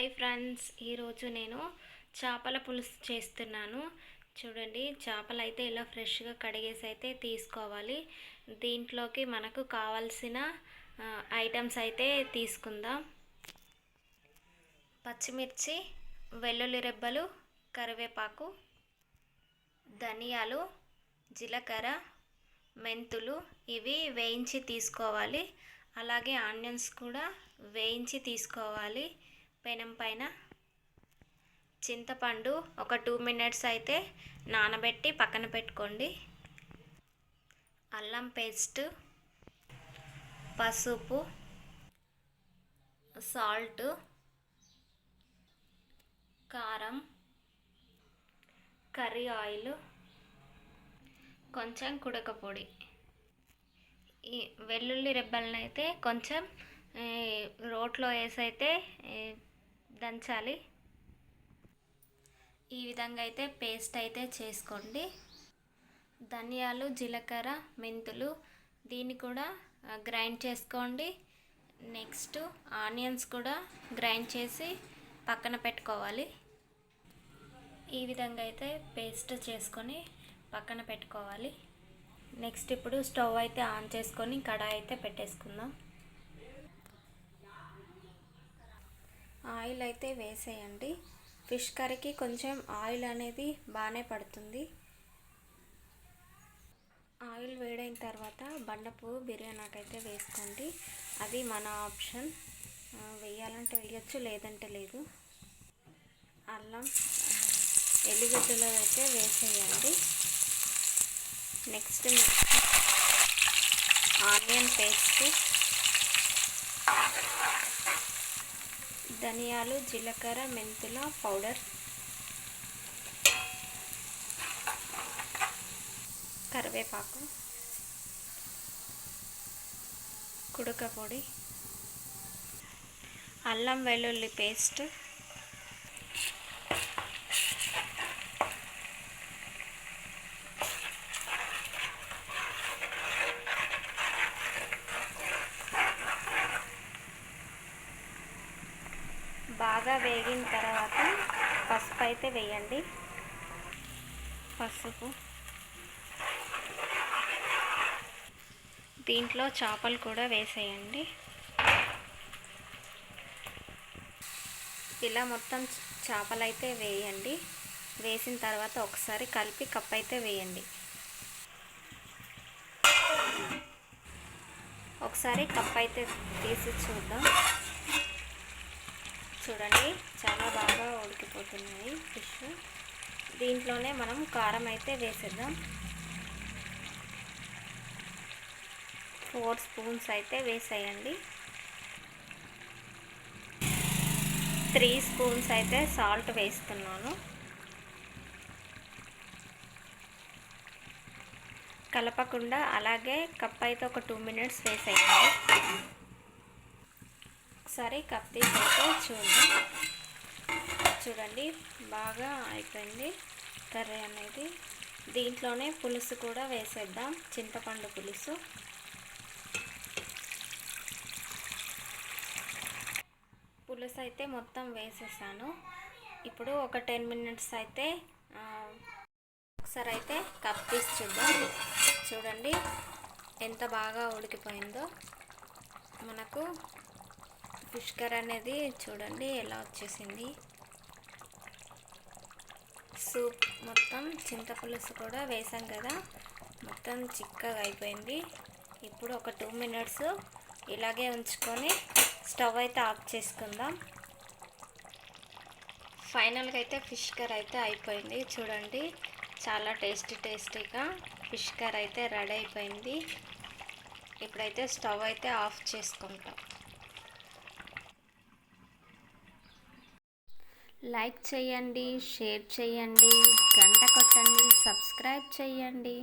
Hi friends ఈరోజు నేను చేపల పులుసు చేస్తున్నాను. చూడండి చేపలు అయితే ఇలా ఫ్రెష్గా కడిగేసి అయితే తీసుకోవాలి. దీంట్లోకి మనకు కావాల్సిన ఐటమ్స్ అయితే తీసుకుందాం. పచ్చిమిర్చి వెల్లుల్లి రెబ్బలు కరివేపాకు ధనియాలు జీలకర్ర మెంతులు ఇవి వేయించి తీసుకోవాలి. అలాగే ఆనియన్స్ కూడా వేయించి తీసుకోవాలి. పెనం పైన చింతపండు ఒక టూ మినిట్స్ అయితే నానబెట్టి పక్కన పెట్టుకోండి. అల్లం పేస్ట్ పసుపు సాల్ట్ కారం కర్రీ ఆయిల్ కొంచెం కుడకపొడి ఈ వెల్లుల్లి రెబ్బలను అయితే కొంచెం రోట్లో వేసి అయితే దంచాలి. ఈ విధంగా అయితే పేస్ట్ అయితే చేసుకోండి. ధనియాలు జీలకర్ర మెంతులు దీన్ని కూడా గ్రైండ్ చేసుకోండి. నెక్స్ట్ ఆనియన్స్ కూడా గ్రైండ్ చేసి పక్కన పెట్టుకోవాలి. ఈ విధంగా అయితే పేస్ట్ చేసుకొని పక్కన పెట్టుకోవాలి. నెక్స్ట్ ఇప్పుడు స్టవ్ అయితే ఆన్ చేసుకొని కడాయి అయితే పెట్టేసుకుందాం. ఆయిల్ అయితే వేసేయండి. ఫిష్ కర్రీకి కొంచెం ఆయిల్ అనేది బాగానే పడుతుంది. ఆయిల్ వేడైన తర్వాత బండపువ్వు బిర్యానీకి అయితే వేసుకోండి. అది మన ఆప్షన్. వేయాలంటే వేయచ్చు లేదంటే లేదు. అల్లం ఎల్లిగడ్డలు అయితే వేసేయండి. నెక్స్ట్ ఆనియన్ పేస్ట్ ధనియాలు జీలకర్ర మెంతుల పౌడర్. కరివేపాకు. కుడక పొడి. అల్లం వెల్లుల్లి పేస్ట్. బాగా వేగిన తర్వాత పసుపు అయితే వేయండి. పసుపు. దీంట్లో చేపలు కూడా వేసేయండి. ఇలా మొత్తం చేపలు అయితే వేయండి. వేసిన తర్వాత ఒకసారి కలిపి కప్ అయితే వేయండి. ఒకసారి కప్ అయితే తీసి చూద్దాం. చూడండి చాలా బాగా ఉడికిపోతున్నాయి ఫిష్. దీంట్లోనే మనం కారం అయితే వేసేద్దాం. ఫోర్ స్పూన్స్ అయితే వేసేయండి. త్రీ స్పూన్స్ అయితే సాల్ట్ వేస్తున్నాను. కలపకుండా అలాగే కప్ అయితే ఒక టూ మినిట్స్ వేసేయండి. ఒకసారి కప్ తీసి అయితే చూద్దాం. చూడండి బాగా అయిపోయింది కర్రీ అనేది. దీంట్లోనే పులుసు కూడా వేసేద్దాం చింతపండు పులుసు. పులుసు అయితే మొత్తం వేసేసాను. ఇప్పుడు ఒక టెన్ మినిట్స్ అయితే ఒకసారి అయితే కప్ తీసి చూద్దాం. చూడండి ఎంత బాగా ఉడికిపోయిందో. మనకు పుష్కర్ అనేది చూడండి ఎలా వచ్చేసింది. సూప్ మొత్తం చింతపులుసు కూడా వేసాం కదా. మొత్తం చిక్కగా అయిపోయింది. ఇప్పుడు ఒక టూ మినిట్స్ ఇలాగే ఉంచుకొని స్టవ్ అయితే ఆఫ్ చేసుకుందాం. ఫైనల్గా అయితే ఫిష్ కర్రీ అయితే అయిపోయింది. చూడండి చాలా టేస్టీ టేస్టీగా ఫిష్ కర్రీ అయితే రెడీ అయిపోయింది. ఇప్పుడైతే స్టవ్ అయితే ఆఫ్ చేసుకుంటాం. లైక్ చేయండి షేర్ చేయండి గంట కొట్టండి సబ్స్క్రైబ్ చేయండి.